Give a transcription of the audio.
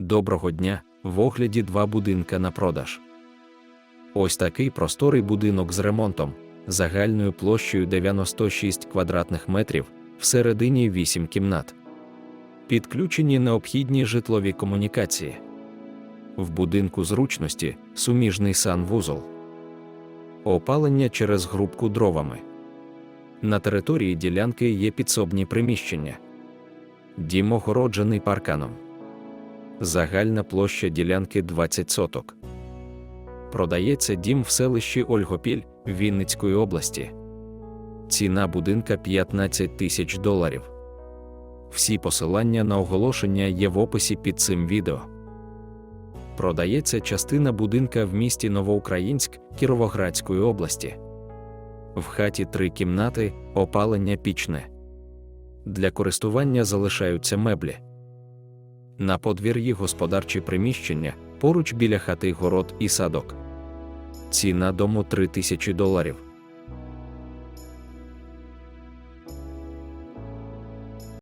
Доброго дня! В огляді два будинка на продаж. Ось такий просторий будинок з ремонтом, загальною площею 96 квадратних метрів, всередині 8 кімнат. Підключені необхідні житлові комунікації. В будинку зручності суміжний санвузол. Опалення через грубку дровами. На території ділянки є підсобні приміщення. Дім огороджений парканом. Загальна площа ділянки 20 соток. Продається дім в селищі Ольгопіль Вінницької області. Ціна будинка 15 тисяч доларів. Всі посилання на оголошення є в описі під цим відео. Продається частина будинка в місті Новоукраїнськ Кіровоградської області. В хаті три кімнати, опалення пічне. Для користування залишаються меблі. На подвір'ї господарчі приміщення, поруч біля хати город і садок. Ціна дому 3 тисячі доларів.